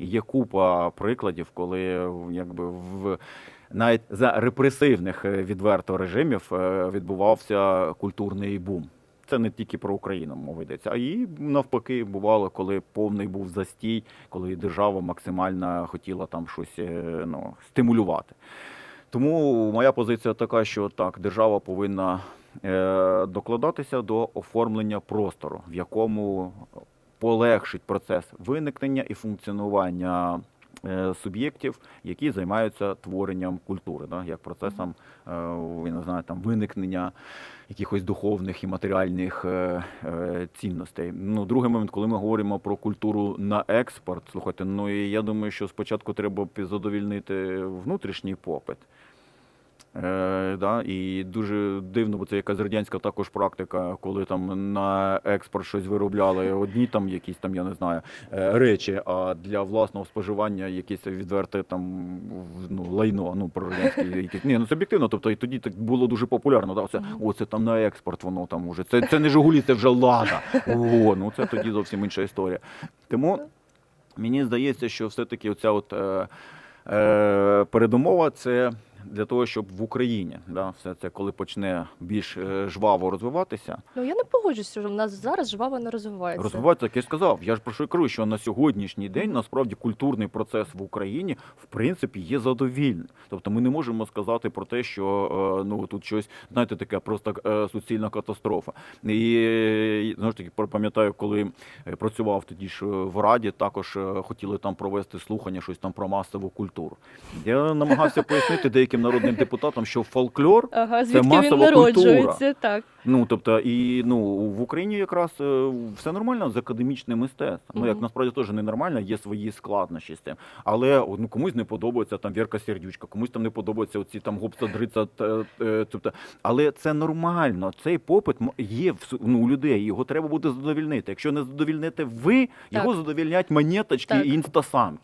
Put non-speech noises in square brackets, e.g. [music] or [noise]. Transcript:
Є купа прикладів, коли якби в навіть за репресивних е, відверто режимів е, відбувався культурний бум. Це не тільки про Україну мова йдеться, а і навпаки бувало, коли повний був застій, коли держава максимально хотіла там щось е, ну, стимулювати. Тому моя позиція така, що так, держава повинна докладатися до оформлення простору, в якому полегшить процес виникнення і функціонування е, суб'єктів, які займаються творенням культури, да, як процесом е, я не знаю, там, виникнення якихось духовних і матеріальних е, цінностей. Ну, другий момент, коли ми говоримо про культуру на експорт, слухайте, ну і я думаю, що спочатку треба задовільнити внутрішній попит. Е, да, і дуже дивно, бо це якась радянська також практика, коли там на експорт щось виробляли одні там якісь там, я не знаю, е, речі, а для власного споживання якесь відверте там ну, лайно, ну про радянські [laughs] якісь. Ні, ну це об'єктивно. Тобто і тоді так було дуже популярно. Да, це, о, це там на експорт, воно там уже. Це, це не Жигулі, це вже лада. О, ну це тоді зовсім інша історія. Тому мені здається, що все-таки оця от е, е, передумова це для того, щоб в Україні, да, все це коли почне більш е, жваво розвиватися, Ну я не погоджуюсь, що в нас зараз жваво не розвивається. розвиватися, як я сказав. Я ж про що кажу, що на сьогоднішній день насправді культурний процес в Україні в принципі є задовільним. Тобто ми не можемо сказати про те, що е, ну тут щось, знаєте, таке просто е, суцільна катастрофа. І знову ж таки пам'ятаю, коли працював тоді ж в Раді, також хотіли там провести слухання, щось там про масову культуру. Я намагався пояснити деяким народним депутатам, що фольклор [laughs] Ага, Це звідки він масова народжується, так. Ну, тобто, і ну в Україні якраз е, все нормально з академічним мистецтвом. Ну, як насправді теж ненормально, є свої складнощі з цим. Але ну, комусь не подобається там Вірка Сердючка, комусь там не подобаються оці там гопса дриця. е, Тобто, але це нормально. Цей попит є в ну, у людей. Його треба буде задовільнити. Якщо не задовільнити ви, його задовільнять монеточки Так. і інстасамки.